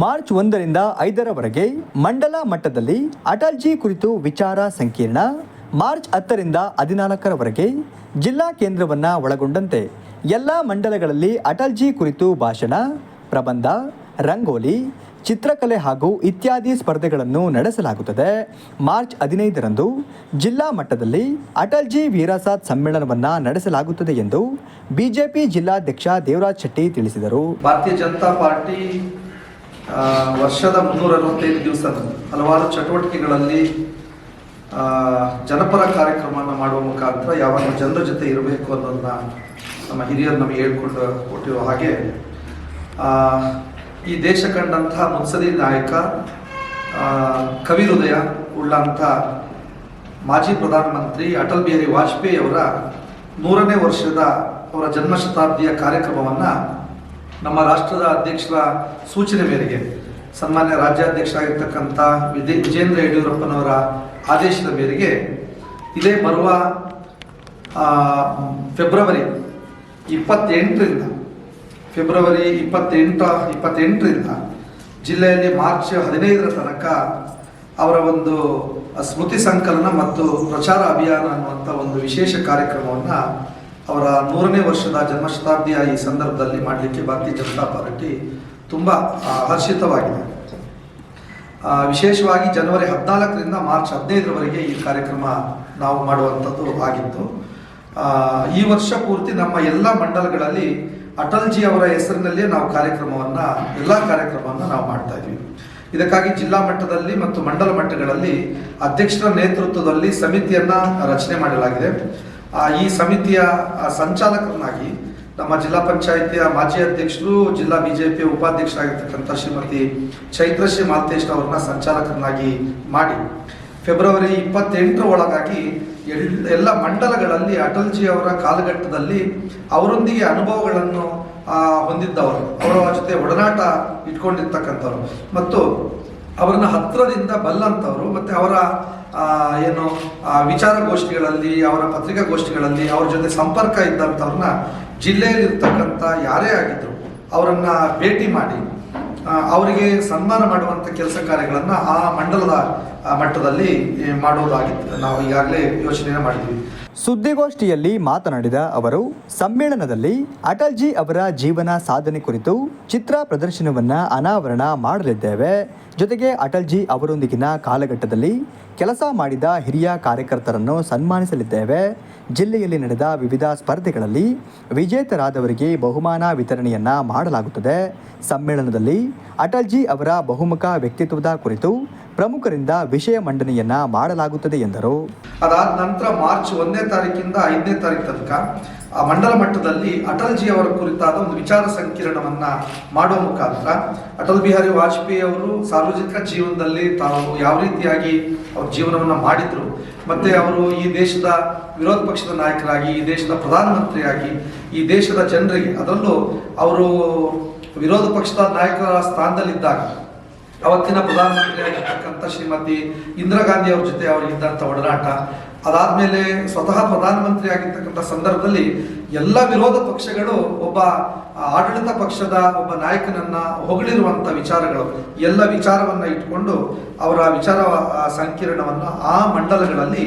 March ಒಂದರಿಂದ ಐದರವರೆಗೆ ಮಂಡಲ ಮಟ್ಟದಲ್ಲಿ ಅಟಲ್ಜಿ ಕುರಿತು ವಿಚಾರ ಸಂಕಿರಣ. ಮಾರ್ಚ್ ಹತ್ತರಿಂದ ಹದಿನಾಲ್ಕರವರೆಗೆ ಜಿಲ್ಲಾ ಕೇಂದ್ರವನ್ನು ಒಳಗೊಂಡಂತೆ ಎಲ್ಲ ಮಂಡಲಗಳಲ್ಲಿ ಅಟಲ್ಜಿ ಕುರಿತು ಭಾಷಣ, ಪ್ರಬಂಧ, ರಂಗೋಲಿ, ಚಿತ್ರಕಲೆ ಹಾಗೂ ಇತ್ಯಾದಿ ಸ್ಪರ್ಧೆಗಳನ್ನು ನಡೆಸಲಾಗುತ್ತದೆ. ಮಾರ್ಚ್ ಹದಿನೈದರಂದು ಜಿಲ್ಲಾ ಮಟ್ಟದಲ್ಲಿ ಅಟಲ್ಜಿ ವೀರಾಸಾತ್ ಸಮ್ಮೇಳನವನ್ನು ನಡೆಸಲಾಗುತ್ತದೆ ಎಂದು ಬಿಜೆಪಿ ಜಿಲ್ಲಾಧ್ಯಕ್ಷ ದೇವರಾಜ್ ಶೆಟ್ಟಿ ತಿಳಿಸಿದರು. ಭಾರತೀಯ ಜನತಾ ಪಾರ್ಟಿ ವರ್ಷದ ಮುನ್ನೂರ ಅರವತ್ತೈದು ದಿವಸ ಹಲವಾರು ಚಟುವಟಿಕೆಗಳಲ್ಲಿ ಜನಪರ ಕಾರ್ಯಕ್ರಮವನ್ನು ಮಾಡುವ ಮುಖಾಂತರ ಯಾವಾಗ ಜನರ ಜೊತೆ ಇರಬೇಕು ಅನ್ನೋದನ್ನ ನಮ್ಮ ಹಿರಿಯರು ನಮಗೆ ಹೇಳ್ಕೊಂಡು ಕೊಟ್ಟಿರೋ ಹಾಗೆ ಈ ದೇಶ ಕಂಡಂತಹ ಮುತ್ಸದಿ ನಾಯಕ ಕವಿ ಹೃದಯ ಉಳ್ಳಂಥ ಮಾಜಿ ಪ್ರಧಾನಮಂತ್ರಿ ಅಟಲ್ ಬಿಹಾರಿ ವಾಜಪೇಯಿ ಅವರ ನೂರನೇ ವರ್ಷದ ಅವರ ಜನ್ಮ ಶತಾಬ್ದಿಯ ಕಾರ್ಯಕ್ರಮವನ್ನು ನಮ್ಮ ರಾಷ್ಟ್ರದ ಅಧ್ಯಕ್ಷರ ಸೂಚನೆ ಮೇರೆಗೆ ಸನ್ಮಾನ್ಯ ರಾಜ್ಯಾಧ್ಯಕ್ಷರಾಗಿರ್ತಕ್ಕಂಥ ವಿಜಯ ವಿಜೇಂದ್ರ ಯಡಿಯೂರಪ್ಪನವರ ಆದೇಶದ ಮೇರೆಗೆ ಇದೇ ಬರುವ ಫೆಬ್ರವರಿ ಇಪ್ಪತ್ತೆಂಟರಿಂದ, ಫೆಬ್ರವರಿ ಇಪ್ಪತ್ತೆಂಟ, ಇಪ್ಪತ್ತೆಂಟರಿಂದ ಜಿಲ್ಲೆಯಲ್ಲಿ ಮಾರ್ಚ್ ಹದಿನೈದರ ತನಕ ಅವರ ಒಂದು ಸ್ಮೃತಿ ಸಂಕಲನ ಮತ್ತು ಪ್ರಚಾರ ಅಭಿಯಾನ ಅನ್ನುವಂಥ ಒಂದು ವಿಶೇಷ ಕಾರ್ಯಕ್ರಮವನ್ನು ಅವರ ನೂರನೇ ವರ್ಷದ ಜನ್ಮಶತಾಬ್ದಿಯ ಈ ಸಂದರ್ಭದಲ್ಲಿ ಮಾಡಲಿಕ್ಕೆ ಭಾರತೀಯ ಜನತಾ ಪಾರ್ಟಿ ತುಂಬ ಹರ್ಷಿತವಾಗಿದೆ. ವಿಶೇಷವಾಗಿ ಜನವರಿ ಹದಿನಾಲ್ಕರಿಂದ ಮಾರ್ಚ್ ಹದಿನೈದರವರೆಗೆ ಈ ಕಾರ್ಯಕ್ರಮ ನಾವು ಮಾಡುವಂಥದ್ದು ಆಗಿತ್ತು. ಈ ವರ್ಷ ಪೂರ್ತಿ ನಮ್ಮ ಎಲ್ಲ ಮಂಡಲಗಳಲ್ಲಿ ಅಟಲ್ಜಿ ಅವರ ಹೆಸರಿನಲ್ಲೇ ನಾವು ಕಾರ್ಯಕ್ರಮವನ್ನು, ಎಲ್ಲ ಕಾರ್ಯಕ್ರಮವನ್ನು ನಾವು ಮಾಡ್ತಾ ಇದ್ದೀವಿ ಇದಕ್ಕಾಗಿ ಜಿಲ್ಲಾ ಮಟ್ಟದಲ್ಲಿ ಮತ್ತು ಮಂಡಲ ಮಟ್ಟಗಳಲ್ಲಿ ಅಧ್ಯಕ್ಷರ ನೇತೃತ್ವದಲ್ಲಿ ಸಮಿತಿಯನ್ನು ರಚನೆ ಮಾಡಲಾಗಿದೆ. ಈ ಸಮಿತಿಯ ಸಂಚಾಲಕರನ್ನಾಗಿ ನಮ್ಮ ಜಿಲ್ಲಾ ಪಂಚಾಯಿತಿಯ ಮಾಜಿ ಅಧ್ಯಕ್ಷರು, ಜಿಲ್ಲಾ ಬಿಜೆಪಿ ಉಪಾಧ್ಯಕ್ಷರಾಗಿರ್ತಕ್ಕಂಥ ಶ್ರೀಮತಿ ಚೈತ್ರಶ್ರೀ ಮಾಲ್ತೇಶ್ ಅವರನ್ನ ಸಂಚಾಲಕರನ್ನಾಗಿ ಮಾಡಿ ಫೆಬ್ರವರಿ ಇಪ್ಪತ್ತೆಂಟರ ಒಳಗಾಗಿ ಎಲ್- ಎಲ್ಲ ಮಂಡಲಗಳಲ್ಲಿ ಅಟಲ್ಜಿ ಅವರ ಕಾಲಘಟ್ಟದಲ್ಲಿ ಅವರೊಂದಿಗೆ ಅನುಭವಗಳನ್ನು ಹೊಂದಿದ್ದವರು. ಅವರ ಜೊತೆ ಒಡನಾಟ ಇಟ್ಕೊಂಡಿರ್ತಕ್ಕಂಥವ್ರು. ಮತ್ತು ಅವರನ್ನ ಹತ್ರದಿಂದ ಬಲ್ಲಂಥವ್ರು, ಮತ್ತೆ ಅವರ ಏನು ವಿಚಾರಗೋಷ್ಠಿಗಳಲ್ಲಿ ಅವರ ಪತ್ರಿಕಾಗೋಷ್ಠಿಗಳಲ್ಲಿ ಅವ್ರ ಜೊತೆ ಸಂಪರ್ಕ ಇದ್ದಂಥವ್ರನ್ನ ಜಿಲ್ಲೆಯಲ್ಲಿರ್ತಕ್ಕಂಥ ಯಾರೇ ಆಗಿದ್ರು, ಅವರನ್ನ ಭೇಟಿ ಮಾಡಿ ಅವರಿಗೆ ಸನ್ಮಾನ ಮಾಡುವಂಥ ಕೆಲಸ ಕಾರ್ಯಗಳನ್ನು ಆ ಮಂಡಲದ ಮಟ್ಟದಲ್ಲಿ ಮಾಡುವುದಾಗಿತ್ತು ನಾವು ಈಗಾಗಲೇ ಯೋಚನೆ ಮಾಡಿದ್ವಿ. ಸುದ್ದಿಗೋಷ್ಠಿಯಲ್ಲಿ ಮಾತನಾಡಿದ ಅವರು, ಸಮ್ಮೇಳನದಲ್ಲಿ ಅಟಲ್ಜಿ ಅವರ ಜೀವನ ಸಾಧನೆ ಕುರಿತು ಚಿತ್ರ ಪ್ರದರ್ಶನವನ್ನು ಅನಾವರಣ ಮಾಡಲಿದ್ದೇವೆ. ಜೊತೆಗೆ ಅಟಲ್ಜಿ ಅವರೊಂದಿಗಿನ ಕಾಲಘಟ್ಟದಲ್ಲಿ ಕೆಲಸ ಮಾಡಿದ ಹಿರಿಯ ಕಾರ್ಯಕರ್ತರನ್ನು ಸನ್ಮಾನಿಸಲಿದ್ದೇವೆ. ಜಿಲ್ಲೆಯಲ್ಲಿ ನಡೆದ ವಿವಿಧ ಸ್ಪರ್ಧೆಗಳಲ್ಲಿ ವಿಜೇತರಾದವರಿಗೆ ಬಹುಮಾನ ವಿತರಣೆಯನ್ನ ಮಾಡಲಾಗುತ್ತದೆ. ಸಮ್ಮೇಳನದಲ್ಲಿ ಅಟಲ್ಜಿ ಅವರ ಬಹುಮುಖ ವ್ಯಕ್ತಿತ್ವದ ಕುರಿತು ಪ್ರಮುಖರಿಂದ ವಿಷಯ ಮಂಡನೆಯನ್ನ ಮಾಡಲಾಗುತ್ತದೆ ಎಂದರು. ಅದಾದ ನಂತರ ಮಾರ್ಚ್ ಒಂದನೇ ತಾರೀಕಿಂದ ಐದನೇ ತಾರೀಕು ತನಕ ಆ ಮಂಡಲ ಮಟ್ಟದಲ್ಲಿ ಅಟಲ್ಜಿ ಅವರ ಕುರಿತಾದ ಒಂದು ವಿಚಾರ ಸಂಕಿರಣವನ್ನ ಮಾಡುವ ಮುಖಾಂತರ ಅಟಲ್ ಬಿಹಾರಿ ವಾಜಪೇಯಿ ಅವರು ಸಾರ್ವಜನಿಕ ಜೀವನದಲ್ಲಿ ತಾವು ಯಾವ ರೀತಿಯಾಗಿ ಅವ್ರ ಜೀವನವನ್ನ ಮಾಡಿದ್ರು, ಮತ್ತೆ ಅವರು ಈ ದೇಶದ ವಿರೋಧ ಪಕ್ಷದ ನಾಯಕರಾಗಿ, ಈ ದೇಶದ ಪ್ರಧಾನಮಂತ್ರಿಯಾಗಿ, ಈ ದೇಶದ ಜನರಿಗೆ, ಅದರಲ್ಲೂ ಅವರು ವಿರೋಧ ಪಕ್ಷದ ನಾಯಕರ ಸ್ಥಾನದಲ್ಲಿದ್ದಾಗ, ಅವತ್ತಿನ ಪ್ರಧಾನಮಂತ್ರಿಯಾಗಿರ್ತಕ್ಕಂಥ ಶ್ರೀಮತಿ ಇಂದಿರಾ ಗಾಂಧಿ ಅವ್ರ ಜೊತೆ ಅವ್ರಿಗೆ ಇದ್ದಂಥ ಒಡನಾಟ ಅದಾದ್ಮೇಲೆ ಸ್ವತಃ ಪ್ರಧಾನಮಂತ್ರಿ ಆಗಿರ್ತಕ್ಕಂಥ ಸಂದರ್ಭದಲ್ಲಿ ಎಲ್ಲ ವಿರೋಧ ಪಕ್ಷಗಳು ಒಬ್ಬ ಆಡಳಿತ ಪಕ್ಷದ ಒಬ್ಬ ನಾಯಕನನ್ನ ಹೊಗಳಿರುವಂತ ವಿಚಾರಗಳು, ಎಲ್ಲ ವಿಚಾರವನ್ನ ಇಟ್ಕೊಂಡು ಅವರ ವಿಚಾರ ಸಂಕೀರ್ಣವನ್ನು ಆ ಮಂಡಲಗಳಲ್ಲಿ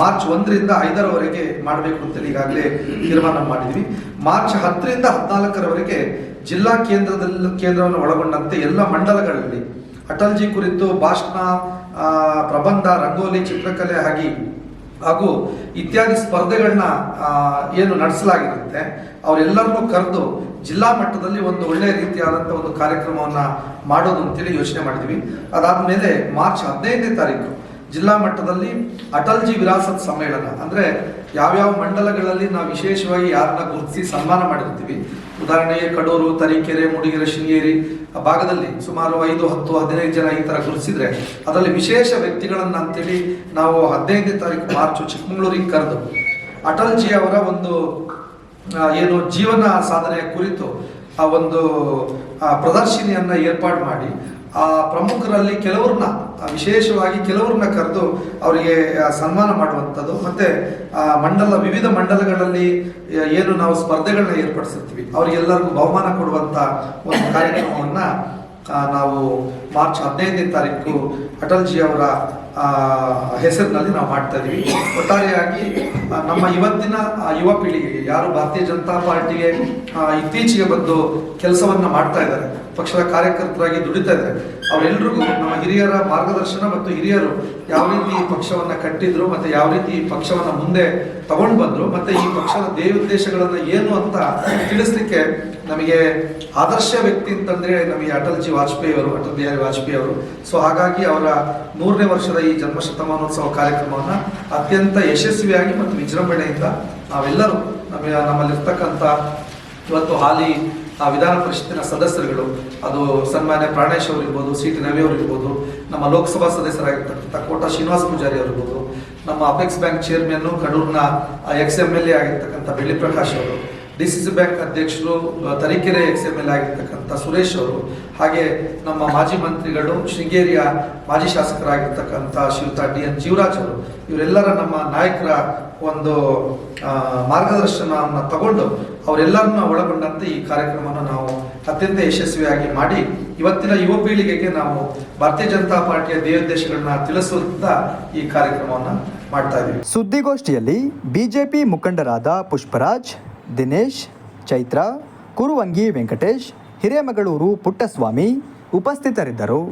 ಮಾರ್ಚ್ ಒಂದರಿಂದ ಐದರವರೆಗೆ ಮಾಡಬೇಕು ಅಂತೇಳಿ ಈಗಾಗಲೇ ತೀರ್ಮಾನ ಮಾಡಿದ್ವಿ. ಮಾರ್ಚ್ ಹತ್ತರಿಂದ ಹದಿನಾಲ್ಕರವರೆಗೆ ಜಿಲ್ಲಾ ಕೇಂದ್ರದಲ್ಲಿ ಕೇಂದ್ರವನ್ನು ಒಳಗೊಂಡಂತೆ ಎಲ್ಲ ಮಂಡಲಗಳಲ್ಲಿ, ಅಟಲ್ಜಿ ಕುರಿತು ಭಾಷಣ ಪ್ರಬಂಧ, ರಂಗೋಲಿ, ಚಿತ್ರಕಲೆ ಹಾಗೆ ಹಾಗೂ ಇತ್ಯಾದಿ ಸ್ಪರ್ಧೆಗಳನ್ನ ಏನು ನಡೆಸಲಾಗಿರುತ್ತೆ, ಅವರೆಲ್ಲರನ್ನೂ ಕರೆದು ಜಿಲ್ಲಾ ಮಟ್ಟದಲ್ಲಿ ಒಂದು ಒಳ್ಳೆಯ ರೀತಿಯಾದಂಥ ಒಂದು ಕಾರ್ಯಕ್ರಮವನ್ನ ಮಾಡೋದು ಅಂತೇಳಿ ಯೋಚನೆ ಮಾಡಿದ್ವಿ. ಅದಾದ್ಮೇಲೆ ಮಾರ್ಚ್ ಹದಿನೈದನೇ ತಾರೀಕು ಜಿಲ್ಲಾ ಮಟ್ಟದಲ್ಲಿ ಅಟಲ್ಜಿ ವಿರಾಸತ್ ಸಮ್ಮೇಳನ, ಅಂದ್ರೆ ಯಾವ್ಯಾವ ಮಂಡಲಗಳಲ್ಲಿ ನಾವು ವಿಶೇಷವಾಗಿ ಯಾರನ್ನ ಗುರುತಿಸಿ ಸನ್ಮಾನ ಮಾಡಿರ್ತೀವಿ. ಉದಾಹರಣೆಗೆ ಕಡೂರು, ತರೀಕೆರೆ, ಮೂಡಿಗೆರೆ, ಶೃಂಗೇರಿ ಭಾಗದಲ್ಲಿ ಸುಮಾರು ಐದು, ಹತ್ತು, ಹದಿನೈದು ಜನ ಈ ತರ ಗುರುತಿಸಿದ್ರೆ ಅದರಲ್ಲಿ ವಿಶೇಷ ವ್ಯಕ್ತಿಗಳನ್ನು ಅಂತೇಳಿ ನಾವು ಹದಿನೈದನೇ ತಾರೀಕು ಮಾರ್ಚ್ ಚಿಕ್ಕಮಗಳೂರಿಗೆ ಕರೆದು ಅಟಲ್ಜಿ ಅವರ ಒಂದು ಏನು ಜೀವನ ಸಾಧನೆಯ ಕುರಿತು ಆ ಒಂದು ಪ್ರದರ್ಶನಿಯನ್ನ ಏರ್ಪಾಡು ಮಾಡಿ ಆ ಪ್ರಮುಖರಲ್ಲಿ ಕೆಲವ್ರನ್ನ ವಿಶೇಷವಾಗಿ ಕೆಲವ್ರನ್ನ ಕರೆದು ಅವರಿಗೆ ಸನ್ಮಾನ ಮಾಡುವಂಥದ್ದು. ಮತ್ತೆ ಆ, ಮಂಡಲ ವಿವಿಧ ಮಂಡಲಗಳಲ್ಲಿ ಏನು ನಾವು ಸ್ಪರ್ಧೆಗಳನ್ನ ಏರ್ಪಡಿಸಿರ್ತೀವಿ. ಅವ್ರಿಗೆಲ್ಲರಿಗೂ ಬಹುಮಾನ ಕೊಡುವಂತ ಒಂದು ಕಾರ್ಯಕ್ರಮವನ್ನ ನಾವು ಮಾರ್ಚ್ ಹದಿನೈದನೇ ತಾರೀಕು ಅಟಲ್ಜಿ ಅವರ ಹೆಸರಿನಲ್ಲಿ ನಾವು ಮಾಡ್ತಾ ಇದ್ದೀವಿ. ಒಟ್ಟಾರೆಯಾಗಿ ನಮ್ಮ ಇವತ್ತಿನ ಯುವ ಪೀಳಿಗೆಗೆ ಯಾರು ಭಾರತೀಯ ಜನತಾ ಪಾರ್ಟಿಗೆ ಇತ್ತೀಚೆಗೆ ಬಂದು ಕೆಲಸವನ್ನ ಮಾಡ್ತಾ ಇದ್ದಾರೆ. ಪಕ್ಷದ ಕಾರ್ಯಕರ್ತರಾಗಿ ದುಡಿತಾ ಇದ್ದಾರೆ. ಅವರೆಲ್ಲರಿಗೂ ನಮ್ಮ ಹಿರಿಯರ ಮಾರ್ಗದರ್ಶನ ಮತ್ತು ಹಿರಿಯರು ಯಾವ ರೀತಿ ಪಕ್ಷವನ್ನ ಕಟ್ಟಿದ್ರು ಮತ್ತು ಯಾವ ರೀತಿ ಈ ಪಕ್ಷವನ್ನು ಮುಂದೆ ತಗೊಂಡು ಬಂದರು ಮತ್ತು ಈ ಪಕ್ಷದ ದೇವೋದ್ದೇಶಗಳನ್ನು ಏನು ಅಂತ ತಿಳಿಸ್ಲಿಕ್ಕೆ ನಮಗೆ ಆದರ್ಶ ವ್ಯಕ್ತಿ ಅಂತಂದರೆ ನಮಗೆ ಅಟಲ್ ಜಿ ವಾಜಪೇಯಿ ಅವರು, ಅಟಲ್ ಬಿಹಾರಿ ವಾಜಪೇಯಿ ಅವರು. ಸೊ ಹಾಗಾಗಿ ಅವರ ನೂರನೇ ವರ್ಷದ ಈ ಜನ್ಮ ಶತಮಾನೋತ್ಸವ ಕಾರ್ಯಕ್ರಮವನ್ನ ಅತ್ಯಂತ ಯಶಸ್ವಿಯಾಗಿ ಮತ್ತು ವಿಜೃಂಭಣೆಯಿಂದ ನಾವೆಲ್ಲರೂ ನಮಗೆ ನಮ್ಮಲ್ಲಿರ್ತಕ್ಕಂಥ ಇವತ್ತು ಹಾಲಿ ಆ ವಿಧಾನ ಪರಿಷತ್ತಿನ ಸದಸ್ಯರುಗಳು, ಅದು ಸನ್ಮಾನ್ಯ ಪ್ರಾಣೇಶ್ ಅವರಿರ್ಬೋದು ಸಿ ಟಿ ರವಿ ಅವರಿರ್ಬೋದು, ನಮ್ಮ ಲೋಕಸಭಾ ಸದಸ್ಯರಾಗಿರ್ತಕ್ಕಂಥ ಕೋಟಾ ಶ್ರೀನಿವಾಸ ಪೂಜಾರಿ ಅವರಿರ್ಬೋದು, ನಮ್ಮ ಅಪೆಕ್ಸ್ ಬ್ಯಾಂಕ್ ಚೇರ್ಮನ್ನು ಕಡೂರಿನ ಎಕ್ಸ್ ಎಂ ಎಲ್ ಎ ಆಗಿರ್ತಕ್ಕಂಥ ಬೆಳ್ಳಿ ಪ್ರಕಾಶ್ ಅವರು, ಡಿ ಸಿ ಸಿ ಬ್ಯಾಂಕ್ ಅಧ್ಯಕ್ಷರು ತರೀಕೆರೆ ಎಕ್ಸ್ ಎಂ ಎಲ್ ಆಗಿರ್ತಕ್ಕಂಥ ಸುರೇಶ್ ಅವರು, ಹಾಗೆ ನಮ್ಮ ಮಾಜಿ ಮಂತ್ರಿಗಳು, ಶೃಂಗೇರಿಯ ಮಾಜಿ ಶಾಸಕರಾಗಿರ್ತಕ್ಕಂಥ ಶ್ರೀಯುತ ಡಿ ಎನ್ ಜೀವರಾಜ್ ಅವರು, ಇವರೆಲ್ಲರ ನಮ್ಮ ನಾಯಕರ ಒಂದು ಮಾರ್ಗದರ್ಶನವನ್ನು ತಗೊಂಡು ಅವರೆಲ್ಲರನ್ನ ಒಳಗೊಂಡಂತೆ ಈ ಕಾರ್ಯಕ್ರಮವನ್ನು ನಾವು ಅತ್ಯಂತ ಯಶಸ್ವಿಯಾಗಿ ಮಾಡಿ ಇವತ್ತಿನ ಯುವ ಪೀಳಿಗೆಗೆ ನಾವು ಭಾರತೀಯ ಜನತಾ ಪಾರ್ಟಿಯ ದೇವೋದ್ದೇಶಗಳನ್ನ ತಿಳಿಸುವಂತ ಈ ಕಾರ್ಯಕ್ರಮವನ್ನು ಮಾಡ್ತಾ ಇದ್ದೀವಿ. ಸುದ್ದಿಗೋಷ್ಠಿಯಲ್ಲಿ ಬಿಜೆಪಿ ಮುಖಂಡರಾದ ಪುಷ್ಪರಾಜ್, ದಿನೇಶ್, ಚೈತ್ರ, ಕುರುವಂಗಿ ವೆಂಕಟೇಶ್, ಹಿರೇಮಗಳೂರು ಪುಟ್ಟಸ್ವಾಮಿ ಉಪಸ್ಥಿತರಿದ್ದರು.